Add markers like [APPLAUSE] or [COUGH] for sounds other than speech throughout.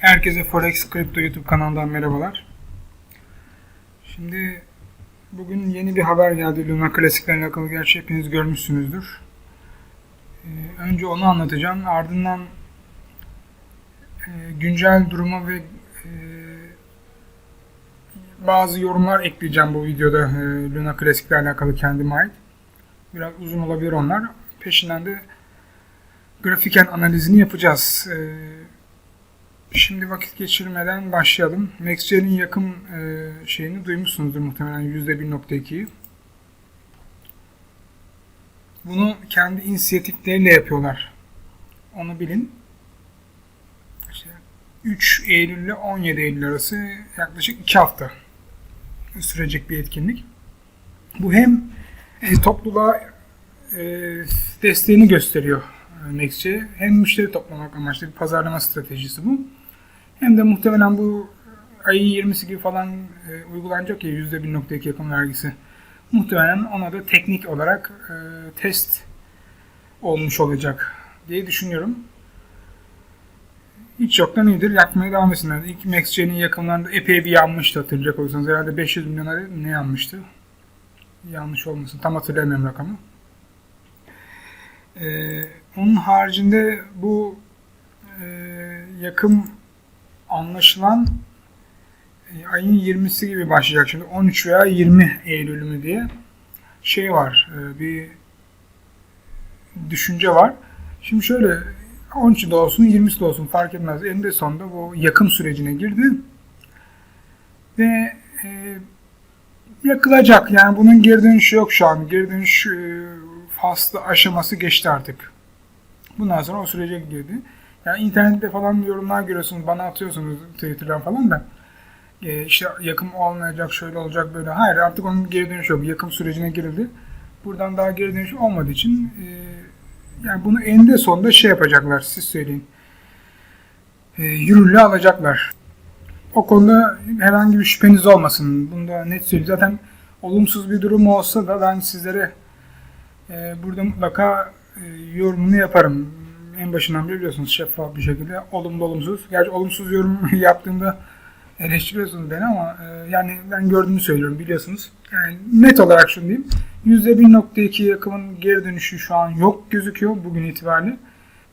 Herkese Forex Crypto YouTube kanalından merhabalar. Şimdi bugün yeni bir haber geldi Luna Klasiklerle alakalı. Gerçi hepiniz görmüşsünüzdür. Ee, önce onu anlatacağım. Ardından e, güncel duruma ve e, bazı yorumlar ekleyeceğim bu videoda e, Luna Klasiklerle alakalı kendime ait. Biraz uzun olabilir onlar. Peşinden de grafiken analizini yapacağız. Ee, Şimdi vakit geçirmeden başlayalım. MaxGel'in yakın e, şeyini duymuşsunuzdur muhtemelen %1.2'yi. Bunu kendi inisiyatifleriyle yapıyorlar. Onu bilin. İşte 3 Eylül ile 17 Eylül arası yaklaşık 2 hafta sürecek bir etkinlik. Bu hem e, topluluğa e, desteğini gösteriyor Next'e. Hem müşteri toplamak amaçlı bir pazarlama stratejisi bu. Hem de muhtemelen bu ayın 20'si gibi falan e, uygulanacak ya %1.2 yakın vergisi. Muhtemelen ona da teknik olarak e, test olmuş olacak diye düşünüyorum. Hiç yoktan iyidir. Yakmaya devam etsinler. İlk MaxJ'nin yakınlarında epey bir yanmıştı hatırlayacak olursanız. Herhalde 500 milyon ne yanmıştı? Yanlış olmasın. Tam hatırlamıyorum rakamı. Ee, onun haricinde bu e, yakın anlaşılan e, ayın 20'si gibi başlayacak şimdi 13 veya 20 Eylül mü diye şey var e, bir düşünce var. Şimdi şöyle 13'ü de olsun 20'si de olsun fark etmez. Eninde sonunda bu yakım sürecine girdi. Ve e, yakılacak. Yani bunun geri dönüşü yok şu an. Geri dönüş e, faslı aşaması geçti artık. Bundan sonra o sürece girdi. Yani internette falan yorumlar görüyorsunuz, bana atıyorsunuz Twitter'dan falan da. E, işte yakım olmayacak, şöyle olacak, böyle. Hayır artık onun geri dönüşü yok. Yakım sürecine girildi. Buradan daha geri dönüş olmadığı için e, yani bunu eninde sonunda şey yapacaklar, siz söyleyin. E, yürürlüğe alacaklar. O konuda herhangi bir şüpheniz olmasın. Bunu da net söyleyeyim. Zaten olumsuz bir durum olsa da ben sizlere e, burada mutlaka e, yorumunu yaparım en başından biliyorsunuz şeffaf bir şekilde olumlu olumsuz. Gerçi olumsuz yorum [LAUGHS] yaptığımda eleştiriyorsunuz beni ama e, yani ben gördüğümü söylüyorum biliyorsunuz. Yani net olarak şunu diyeyim. %1.2 yakımın geri dönüşü şu an yok gözüküyor bugün itibariyle.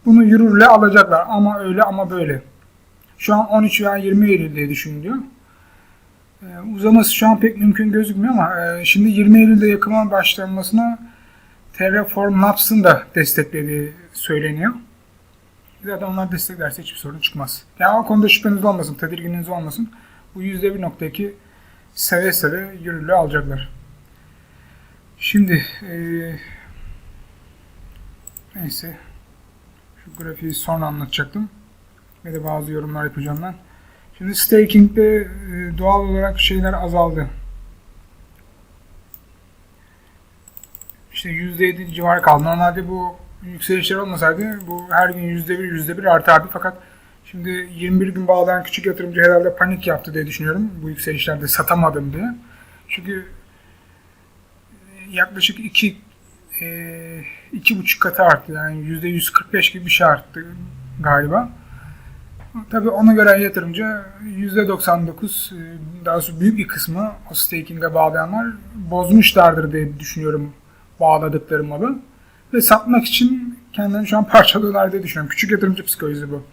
Bunu yürürle alacaklar ama öyle ama böyle. Şu an 13 veya 20 Eylül diye düşünülüyor. E, uzaması şu an pek mümkün gözükmüyor ama e, şimdi 20 Eylül'de yakıma başlanmasına Terraform Labs'ın da desteklediği söyleniyor. Zaten onlar desteklerse hiçbir sorun çıkmaz. Yani o konuda şüpheniz olmasın, tedirgininiz olmasın. Bu %1.2 seve seve yürürlüğü alacaklar. Şimdi ee, neyse şu grafiği sonra anlatacaktım. Ve de bazı yorumlar yapacağım ben. Şimdi staking'de e, doğal olarak şeyler azaldı. İşte %7 civarı kaldı. Normalde bu yükselişler olmasaydı bu her gün %1 %1 artardı fakat şimdi 21 gün bağlayan küçük yatırımcı herhalde panik yaptı diye düşünüyorum bu yükselişlerde satamadım diye. Çünkü yaklaşık 2 e, iki buçuk katı arttı yani %145 gibi bir şey arttı galiba. Tabii ona göre yatırımcı %99 daha doğrusu büyük bir kısmı o staking'e bağlayanlar bozmuşlardır diye düşünüyorum bağladıkları malı ve satmak için kendilerini şu an parçalıyorlar diye düşünüyorum. Küçük yatırımcı psikolojisi bu.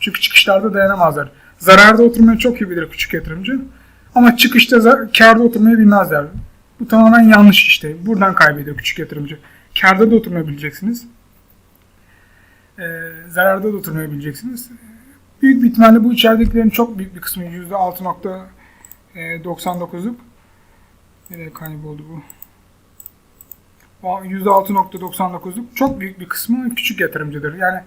Çünkü çıkışlarda dayanamazlar. Zararda oturmayı çok iyi bilir küçük yatırımcı. Ama çıkışta karda oturmayı bilmezler. Bu tamamen yanlış işte. Buradan kaybediyor küçük yatırımcı. Karda da oturmayı bileceksiniz. Ee, zararda da oturmayı bileceksiniz. Büyük bir ihtimalle bu içeridekilerin çok büyük bir kısmı %6.99'luk. Nereye kayboldu bu? %6.99'luk çok büyük bir kısmı küçük yatırımcıdır. Yani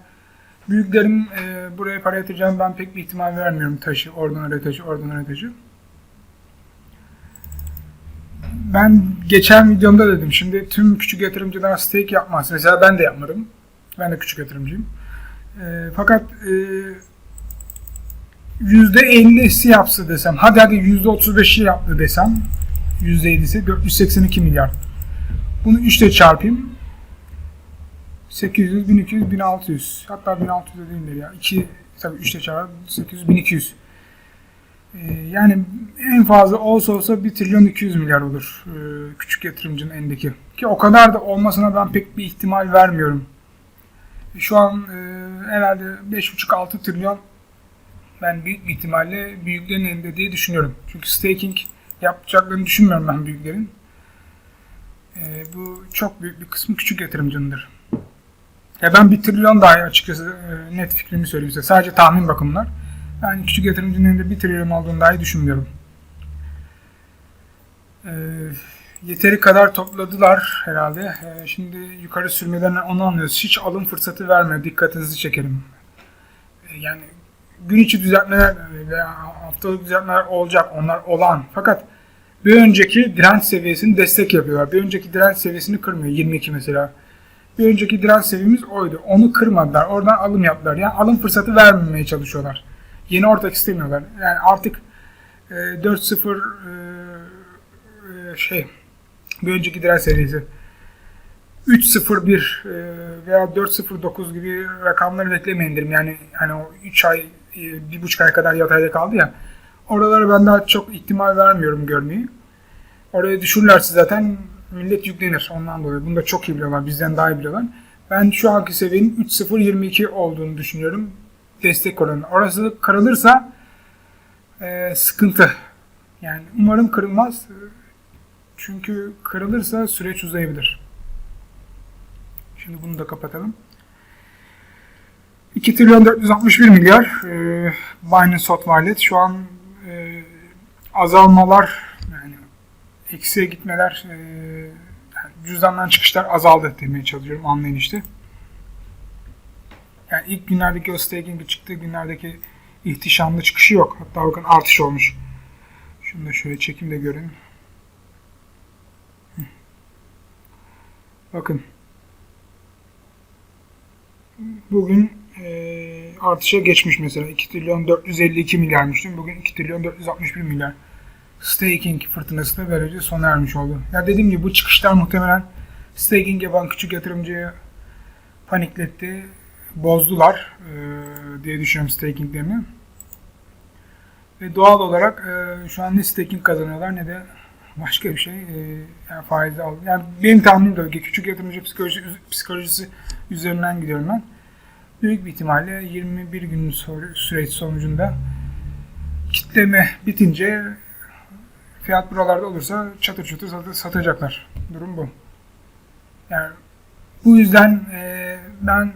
büyüklerin e, buraya para yatıracağını ben pek bir ihtimal vermiyorum taşı, oradan oraya taşı, oradan oraya taşı. Ben geçen videomda dedim, şimdi tüm küçük yatırımcılar stake yapmaz. Mesela ben de yapmadım. Ben de küçük yatırımcıyım. E, fakat e, %50'si yapsa desem, hadi hadi %35'i yaptı desem, %7'si 482 milyar. Bunu 3 ile çarpayım. 800, 1200, 1600. Hatta 1600 de değildir ya. 2 Tabii 3 ile çarpar 800, 1200. Ee, yani en fazla olsa olsa 1 trilyon 200 milyar olur ee, küçük yatırımcının elindeki. Ki o kadar da olmasına ben pek bir ihtimal vermiyorum. Şu an e, herhalde 5,5-6 trilyon ben büyük bir ihtimalle büyüklerin elinde diye düşünüyorum. Çünkü staking yapacaklarını düşünmüyorum ben büyüklerin. Ee, bu çok büyük bir kısmı küçük yatırımcınındır. Ya ben bir trilyon dahi açıkçası e, net fikrimi söyleyeyim size. Sadece tahmin bakımlar. Yani küçük yatırımcının elinde bir trilyon olduğunu dahi düşünmüyorum. Ee, yeteri kadar topladılar herhalde. Ee, şimdi yukarı sürmeden onu anlıyoruz. Hiç alım fırsatı vermiyor. Dikkatinizi çekelim. Ee, yani gün içi düzeltmeler veya haftalık düzeltmeler olacak. Onlar olan. Fakat bir önceki direnç seviyesini destek yapıyorlar. Bir önceki direnç seviyesini kırmıyor. 22 mesela. Bir önceki direnç seviyemiz oydu. Onu kırmadılar. Oradan alım yaptılar. Yani alım fırsatı vermemeye çalışıyorlar. Yeni ortak istemiyorlar. Yani artık e, 4-0 e, e, şey bir önceki direnç seviyesi 3-0-1 e, veya 4-0-9 gibi rakamları beklemeyin derim. Yani hani o 3 ay, e, bir buçuk ay kadar yatayda kaldı ya. Oralara ben daha çok ihtimal vermiyorum görmeyi. Oraya düşürürlerse zaten millet yüklenir ondan dolayı. Bunu da çok iyi biliyorlar. Bizden daha iyi biliyorlar. Ben şu anki seviyenin 3-0-22 olduğunu düşünüyorum. Destek oranı. Orası kırılırsa e, sıkıntı. Yani umarım kırılmaz. Çünkü kırılırsa süreç uzayabilir. Şimdi bunu da kapatalım. 2 trilyon 461 milyar e, Binance Hot Wallet. Şu an e, azalmalar eksiye gitmeler e, cüzdandan çıkışlar azaldı demeye çalışıyorum anlayın işte. Yani ilk günlerdeki o staking çıktığı günlerdeki ihtişamlı çıkışı yok. Hatta bakın artış olmuş. Şunu da şöyle çekim de görün. Bakın. Bugün e, artışa geçmiş mesela. 2 trilyon 452 milyarmış? Bugün 2 trilyon 461 milyar. Staking fırtınası da böylece sona ermiş oldu. Ya dediğim gibi bu çıkışlar muhtemelen staking yapan küçük yatırımcıyı panikletti. Bozdular e, diye düşünüyorum stakinglerini. Ve doğal olarak e, şu an ne staking kazanıyorlar ne de başka bir şey e, yani faiz aldı. Yani benim tahminim de öyle. Küçük yatırımcı psikolojisi, psikolojisi üzerinden gidiyorum ben. Büyük bir ihtimalle 21 gün süreç sonucunda kitleme bitince fiyat buralarda olursa çatır çatır satacaklar. Durum bu. Yani bu yüzden e, ben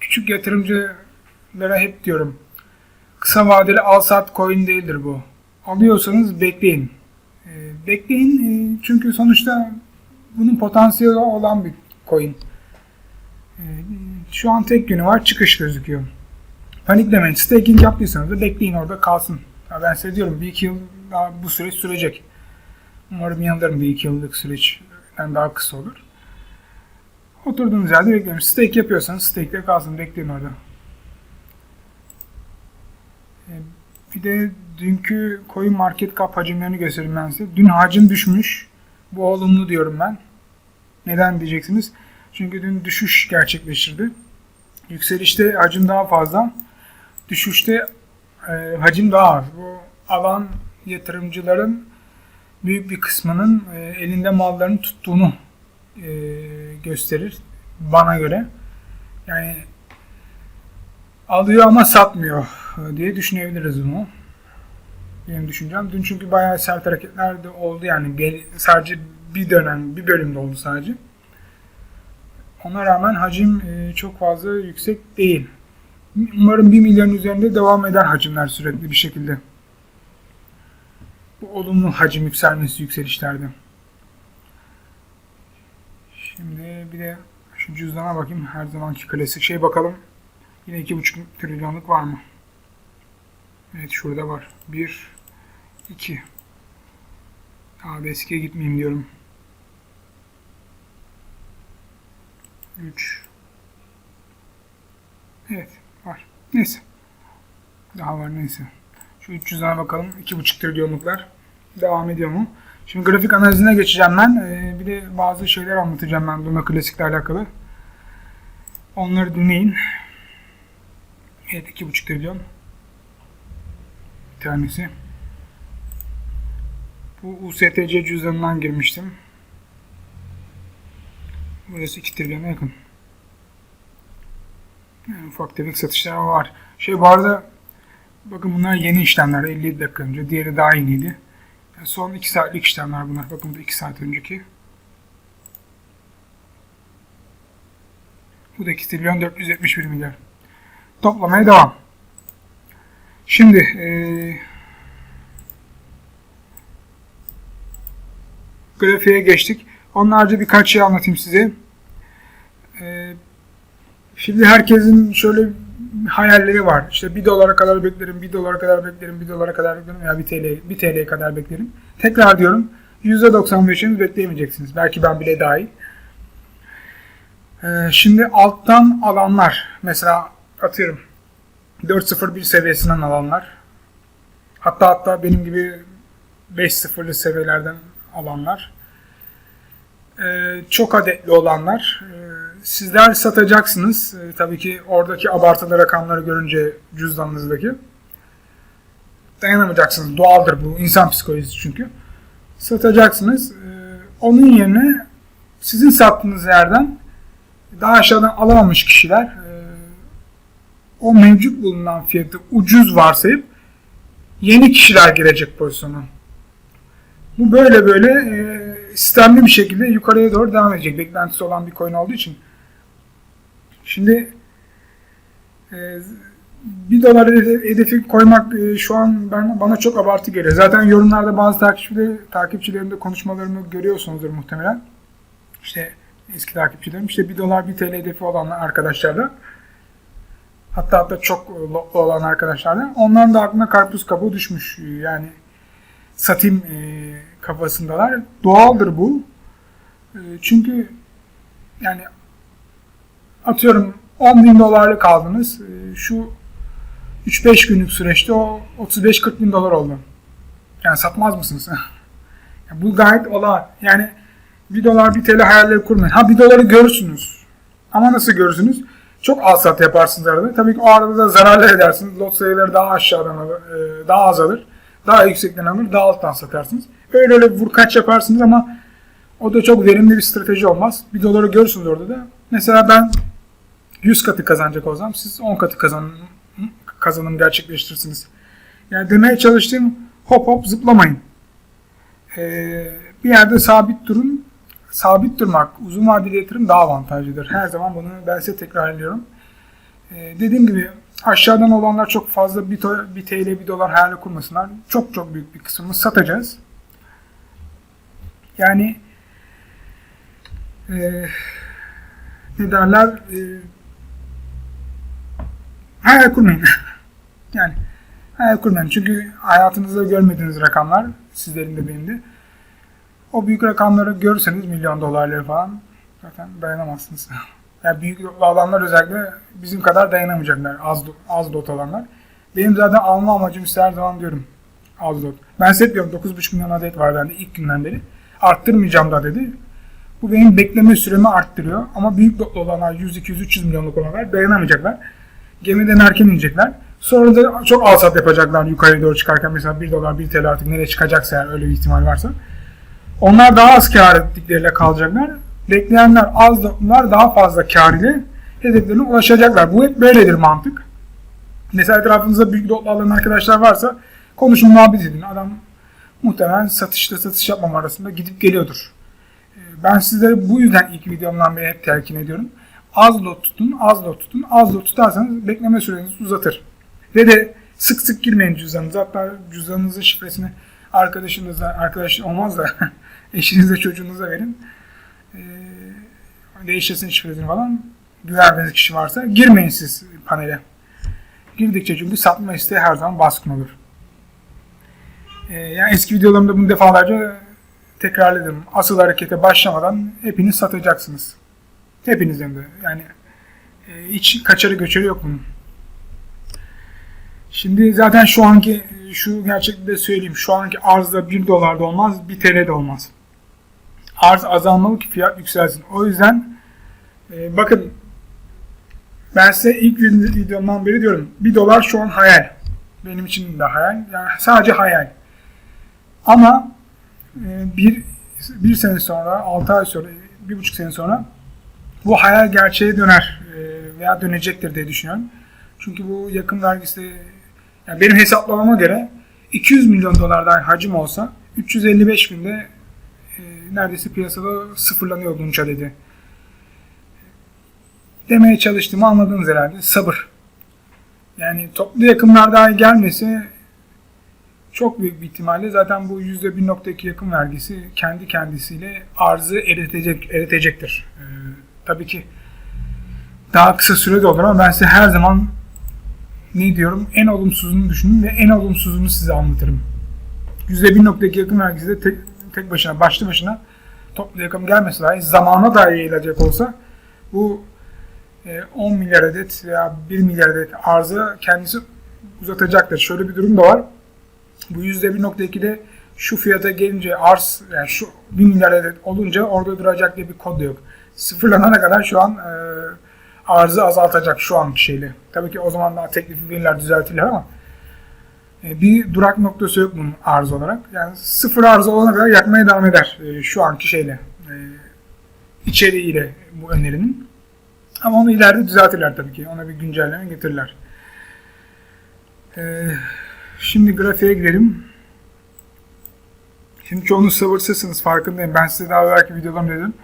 küçük yatırımcılara hep diyorum kısa vadeli al sat coin değildir bu. Alıyorsanız bekleyin. E, bekleyin e, çünkü sonuçta bunun potansiyeli olan bir coin. E, şu an tek günü var çıkış gözüküyor. Paniklemeyin. Staking yaptıysanız da bekleyin orada kalsın. Ya ben size diyorum bir iki yıl daha bu süreç sürecek. Umarım yanlarım bir iki yıllık süreçten daha kısa olur. Oturduğunuz yerde bekliyorum. Stake yapıyorsanız stake'de kalsın. Bekleyin orada. Ee, bir de dünkü coin market cap hacimlerini göstereyim ben size. Dün hacim düşmüş. Bu olumlu diyorum ben. Neden diyeceksiniz? Çünkü dün düşüş gerçekleştirdi. Yükselişte hacim daha fazla. Düşüşte e, hacim daha az. Bu alan yatırımcıların büyük bir kısmının e, elinde mallarını tuttuğunu e, gösterir bana göre. Yani alıyor ama satmıyor diye düşünebiliriz bunu. Benim düşüncem. Dün çünkü bayağı sert hareketler de oldu yani sadece bir dönem, bir bölümde oldu sadece. Ona rağmen hacim e, çok fazla yüksek değil. Umarım 1 milyarın üzerinde devam eder hacimler sürekli bir şekilde. Bu olumlu hacim yükselmesi yükselişlerde. Şimdi bir de şu cüzdana bakayım. Her zamanki klasik şey bakalım. Yine 2,5 trilyonluk var mı? Evet şurada var. 1 2 Abi eskiye gitmeyeyim diyorum. 3 Evet var. Neyse. Daha var neyse. Şu 300'lere bakalım. 2,5 trilyonluklar. Devam ediyor mu? Şimdi grafik analizine geçeceğim ben. Ee, bir de bazı şeyler anlatacağım ben Luna Classic'le alakalı. Onları dinleyin. Evet 2,5 trilyon. Bir tanesi. Bu USTC cüzdanından girmiştim. Burası 2 trilyona yakın. Yani ufak tefek satışlar var. Şey bu arada bakın bunlar yeni işlemler 57 dakika önce. Diğeri daha yeniydi. Yani son 2 saatlik işlemler bunlar. Bakın bu da 2 saat önceki. Bu da 2 trilyon 471 milyar. Toplamaya devam. Şimdi eee grafiğe geçtik. Onlarca birkaç şey anlatayım size. Ee, şimdi herkesin şöyle hayalleri var. İşte 1 dolara kadar beklerim, 1 dolara kadar beklerim, 1 dolara kadar beklerim veya 1 TL, 1 TL'ye kadar beklerim. Tekrar diyorum %95'iniz bekleyemeyeceksiniz. Belki ben bile dahil. Ee, şimdi alttan alanlar mesela atıyorum 4.01 seviyesinden alanlar hatta hatta benim gibi 5.0'lı seviyelerden alanlar ee, çok adetli olanlar ee, sizler satacaksınız. Ee, tabii ki oradaki abartılı rakamları görünce cüzdanınızdaki dayanamayacaksınız. Doğaldır bu. insan psikolojisi çünkü. Satacaksınız. Ee, onun yerine sizin sattığınız yerden daha aşağıdan alamamış kişiler e, o mevcut bulunan fiyatı ucuz varsayıp yeni kişiler girecek pozisyona. Bu böyle böyle e, sistemli bir şekilde yukarıya doğru devam edecek. Beklentisi olan bir coin olduğu için. Şimdi e, bir dolar hedefi koymak e, şu an ben bana çok abartı geliyor. Zaten yorumlarda bazı takipçileri, takipçilerin konuşmalarını görüyorsunuzdur muhtemelen. İşte eski takipçilerim işte 1 dolar 1 TL hedefi olan arkadaşlarla hatta hatta çok olan arkadaşlarla onların da aklına karpuz kabuğu düşmüş. Yani satayım e, kafasındalar. Doğaldır bu. E, çünkü yani atıyorum 10 bin dolarlık aldınız. E, şu 3-5 günlük süreçte o 35-40 bin dolar oldu. Yani satmaz mısınız? [LAUGHS] bu gayet olağan. Yani 1 dolar 1 TL hayalleri kurmayın. Ha 1 doları görürsünüz. Ama nasıl görürsünüz? Çok al sat yaparsınız arada. Tabii ki o arada da zararlı edersiniz. Lot sayıları daha aşağıdan alır, e, daha azalır. Daha yüksekten alır, daha alttan satarsınız. Öyle öyle vur kaç yaparsınız ama o da çok verimli bir strateji olmaz. Bir doları görürsünüz orada da. Mesela ben 100 katı kazanacak olsam siz 10 katı kazanım, kazanım gerçekleştirirsiniz. Yani demeye çalıştığım hop hop zıplamayın. Ee, bir yerde sabit durun. Sabit durmak uzun vadeli yatırım daha avantajlıdır. Her zaman bunu ben size tekrar ediyorum. Ee, dediğim gibi aşağıdan olanlar çok fazla bir, bir TL bir dolar hayali kurmasınlar. Çok çok büyük bir kısmını satacağız. Yani e, ne derler e, hayal kurmayın. [LAUGHS] yani hayal kurmayın. Çünkü hayatınızda görmediğiniz rakamlar sizlerin de benim de. O büyük rakamları görürseniz milyon dolarları falan zaten dayanamazsınız. [LAUGHS] yani büyük alanlar özellikle bizim kadar dayanamayacaklar. Az, az dot alanlar. Benim zaten alma amacım işte her zaman diyorum. Az dot. Ben size diyorum 9,5 milyon adet var bende ilk günden beri. Arttırmayacağım da dedi. Bu benim bekleme süremi arttırıyor. Ama büyük dotlu olanlar 100, 200, 300 milyonluk olanlar dayanamayacaklar. Gemiden erken inecekler. Sonra da çok al sat yapacaklar yukarıya doğru çıkarken mesela 1 dolar 1 TL artık nereye çıkacaksa eğer öyle bir ihtimal varsa. Onlar daha az kar ettikleriyle kalacaklar. Bekleyenler az dotlular daha fazla kar ile hedeflerine ulaşacaklar. Bu hep böyledir mantık. Mesela etrafınızda büyük dotlu alan arkadaşlar varsa konuşun muhabbet edin. Adam muhtemelen satışta satış yapmam arasında gidip geliyordur. Ee, ben sizlere bu yüzden ilk videomdan beri hep telkin ediyorum. Az lot tutun, az lot tutun. Az lot tutarsanız bekleme sürenizi uzatır. Ve de sık sık girmeyin cüzdanınıza. Hatta cüzdanınızın şifresini arkadaşınıza, arkadaş olmaz da [LAUGHS] eşinize, çocuğunuza verin. Ee, değiştirsin şifresini falan. Güvendiğiniz kişi varsa girmeyin siz panele. Girdikçe çünkü satma isteği her zaman baskın olur. Ee, yani eski videolarımda bunu defalarca tekrarladım. Asıl harekete başlamadan hepiniz satacaksınız. Hepinizden de. Yani e, hiç kaçarı göçeri yok bunun. Şimdi zaten şu anki şu gerçekten söyleyeyim. Şu anki arzda 1 dolar da olmaz, 1 TL de olmaz. Arz azalmalı ki fiyat yükselsin. O yüzden e, bakın Ben size ilk videomdan beri diyorum. 1 dolar şu an hayal. Benim için de hayal. Yani sadece hayal. Ama e, bir, bir sene sonra, 6 ay sonra, bir buçuk sene sonra bu hayal gerçeğe döner e, veya dönecektir diye düşünüyorum. Çünkü bu yakın vergisi yani benim hesaplamama göre 200 milyon dolardan hacim olsa 355 günde e, neredeyse piyasada sıfırlanıyor bunun dedi. Demeye çalıştığımı anladınız herhalde. Sabır. Yani toplu yakımlar dahi gelmesi çok büyük bir ihtimalle zaten bu %1.2 yakın vergisi kendi kendisiyle arzı eritecek, eritecektir. Ee, tabii ki daha kısa sürede olur ama ben size her zaman ne diyorum en olumsuzunu düşünün ve en olumsuzunu size anlatırım. %1.2 yakın vergisi de tek, tek başına, başlı başına toplu yakım gelmesi dahi zamana dahi yayılacak olsa bu 10 e, milyar adet veya 1 milyar adet arzı kendisi uzatacaktır. Şöyle bir durum da var. Bu %1.2'de şu fiyata gelince arz yani şu 1 milyar adet olunca orada duracak diye bir kod da yok. Sıfırlanana kadar şu an e, arzı azaltacak şu anki şeyle. Tabii ki o zaman daha teklifi veriler düzeltirler ama e, bir durak noktası yok bunun arz olarak. Yani sıfır arz olana kadar yakmaya devam eder e, şu anki şeyle. E, içeriğiyle bu önerinin. Ama onu ileride düzeltirler tabii ki. Ona bir güncelleme getirirler. Ee, şimdi grafiğe girelim. Şimdi çoğunuz sabırsızsınız farkındayım. Ben size daha belki videolarım dedim.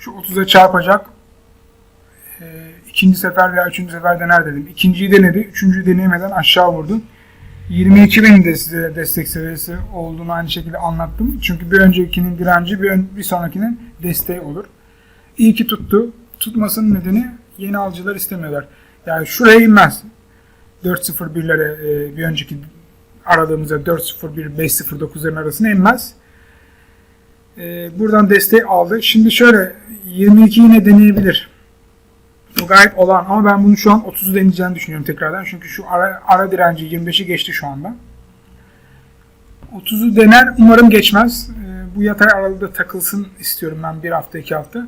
Şu 30'a çarpacak. Ee, ikinci sefer veya üçüncü sefer dener dedim. İkinciyi denedi. Üçüncüyü deneyemeden aşağı vurdu. 22 bin de size destek seviyesi olduğunu aynı şekilde anlattım. Çünkü bir öncekinin direnci bir, ön, bir sonrakinin desteği olur. İyi ki tuttu tutmasının nedeni yeni alıcılar istemiyorlar. Yani şuraya inmez. 4.01'lere e, bir önceki aradığımızda 4.01 5.09'ların arasına inmez. E, buradan desteği aldı. Şimdi şöyle 22 yine deneyebilir. Bu gayet olan ama ben bunu şu an 30'u deneyeceğini düşünüyorum tekrardan. Çünkü şu ara, ara direnci 25'i geçti şu anda. 30'u dener. Umarım geçmez. E, bu yatay aralıkta takılsın istiyorum ben bir hafta iki hafta.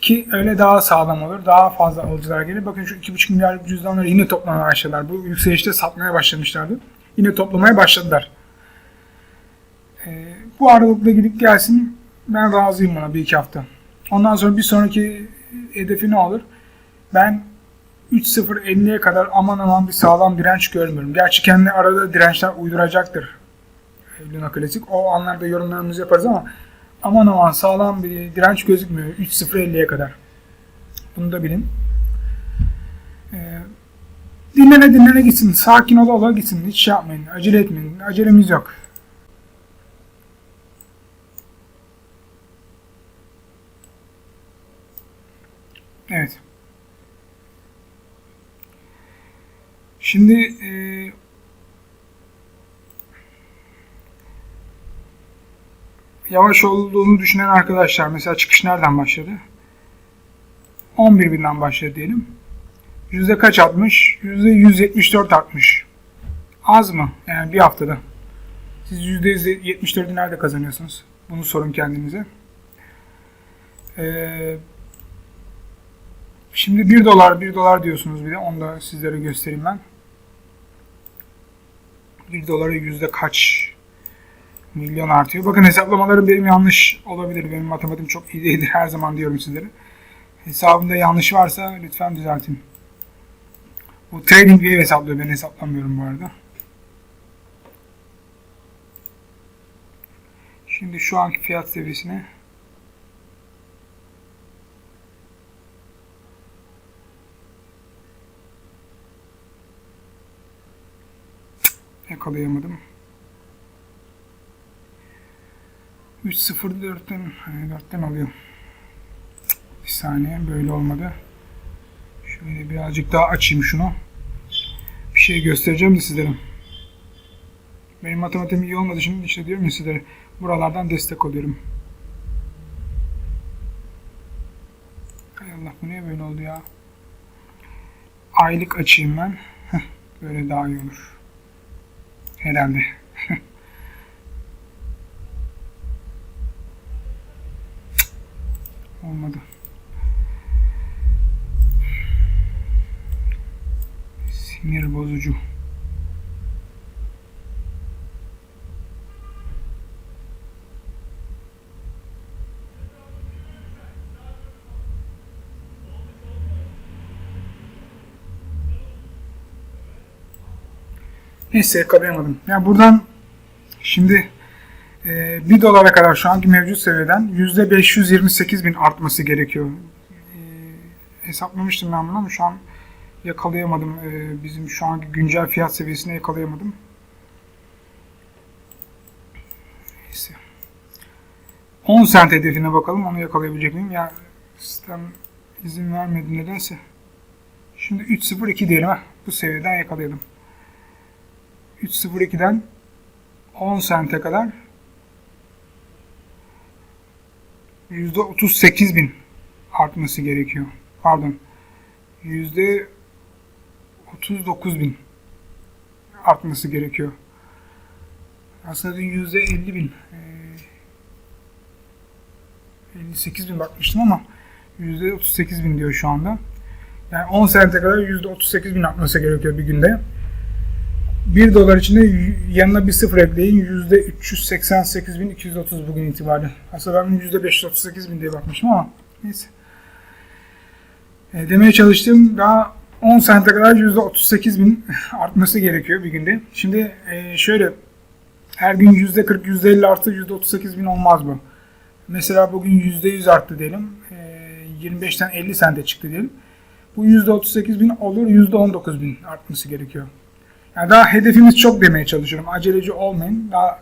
Ki öyle daha sağlam olur. Daha fazla alıcılar gelir. Bakın şu 2,5 milyar cüzdanları yine toplamaya başladılar. Bu yükselişte satmaya başlamışlardı. Yine toplamaya başladılar. Ee, bu aralıkta gidip gelsin. Ben razıyım buna bir iki hafta. Ondan sonra bir sonraki hedefi ne olur? Ben 3.050'ye kadar aman aman bir sağlam direnç görmüyorum. Gerçi kendi arada dirençler uyduracaktır. Luna Classic. O anlarda yorumlarımızı yaparız ama aman aman sağlam bir direnç gözükmüyor 3.050'ye kadar. Bunu da bilin. Ee, dinlene dinlene gitsin. Sakin ola ola gitsin. Hiç şey yapmayın. Acele etmeyin. Acelemiz yok. Evet. Şimdi e, yavaş olduğunu düşünen arkadaşlar mesela çıkış nereden başladı? 11 binden başladı diyelim. Yüzde kaç atmış? Yüzde 174 atmış. Az mı? Yani bir haftada. Siz yüzde 74'ü nerede kazanıyorsunuz? Bunu sorun kendinize. Ee, şimdi 1 dolar 1 dolar diyorsunuz bir de. Onu da sizlere göstereyim ben. 1 dolara yüzde kaç milyon artıyor. Bakın hesaplamalarım benim yanlış olabilir. Benim matematiğim çok iyi değildir. Her zaman diyorum sizlere. Hesabımda yanlış varsa lütfen düzeltin. Bu trading view hesaplıyor. Ben hesaplamıyorum bu arada. Şimdi şu anki fiyat seviyesine yakalayamadım. 3.04'ten 4'ten alıyorum. Bir saniye böyle olmadı. Şöyle birazcık daha açayım şunu. Bir şey göstereceğim de sizlere. Benim matematiğim iyi olmadığı için işte diyorum ya sizlere buralardan destek alıyorum. Hay Allah bu niye böyle oldu ya? Aylık açayım ben. böyle daha iyi olur. Herhalde. Neyse yakalayamadım. Yani buradan şimdi e, 1 dolara kadar şu anki mevcut seviyeden %528 bin artması gerekiyor. E, hesaplamıştım ben bunu ama şu an yakalayamadım. E, bizim şu anki güncel fiyat seviyesine yakalayamadım. Neyse. 10 sent hedefine bakalım. Onu yakalayabilecek miyim? Ya sistem izin vermedi nedense. Şimdi 3.02 diyelim ha. Bu seviyeden yakalayalım. 3.02'den 10 sente kadar %38 bin artması gerekiyor. Pardon. %39 bin artması gerekiyor. Aslında %50 bin. Ee, 58 bin bakmıştım ama %38 bin diyor şu anda. Yani 10 sente kadar %38 bin artması gerekiyor bir günde. 1 dolar içinde yanına bir sıfır ekleyin %388.230 bugün itibariyle. Aslında ben %538.000 diye bakmışım ama neyse. E, demeye çalıştığım daha 10 sente kadar %38.000 [LAUGHS] artması gerekiyor bir günde. Şimdi e, şöyle her gün %40, %50 artı %38.000 olmaz bu. Mesela bugün %100 arttı diyelim. E, 25'ten 50 sente çıktı diyelim. Bu %38.000 olur %19.000 artması gerekiyor. Yani daha hedefimiz çok demeye çalışıyorum. Aceleci olmayın. Daha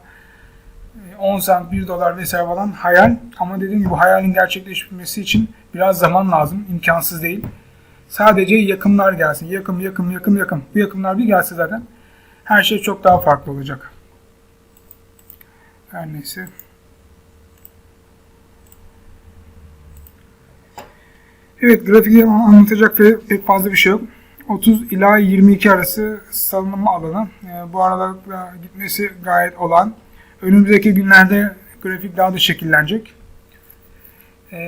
10 sent, 1 dolar vesaire falan hayal. Ama dediğim gibi hayalin gerçekleşmesi için biraz zaman lazım. İmkansız değil. Sadece yakımlar gelsin. Yakım, yakım, yakım, yakım. Bu yakımlar bir gelse zaten her şey çok daha farklı olacak. Her neyse. Evet, grafikleri anlatacak pek fazla bir şey yok. 30 ila 22 arası salınma alanı. E, bu aralarda gitmesi gayet olan. Önümüzdeki günlerde grafik daha da şekillenecek. E,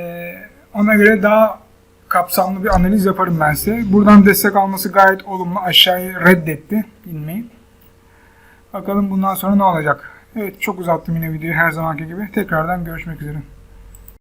ona göre daha kapsamlı bir analiz yaparım ben size. Buradan destek alması gayet olumlu. Aşağıya reddetti inmeyi. Bakalım bundan sonra ne olacak. Evet çok uzattım yine videoyu her zamanki gibi. Tekrardan görüşmek üzere.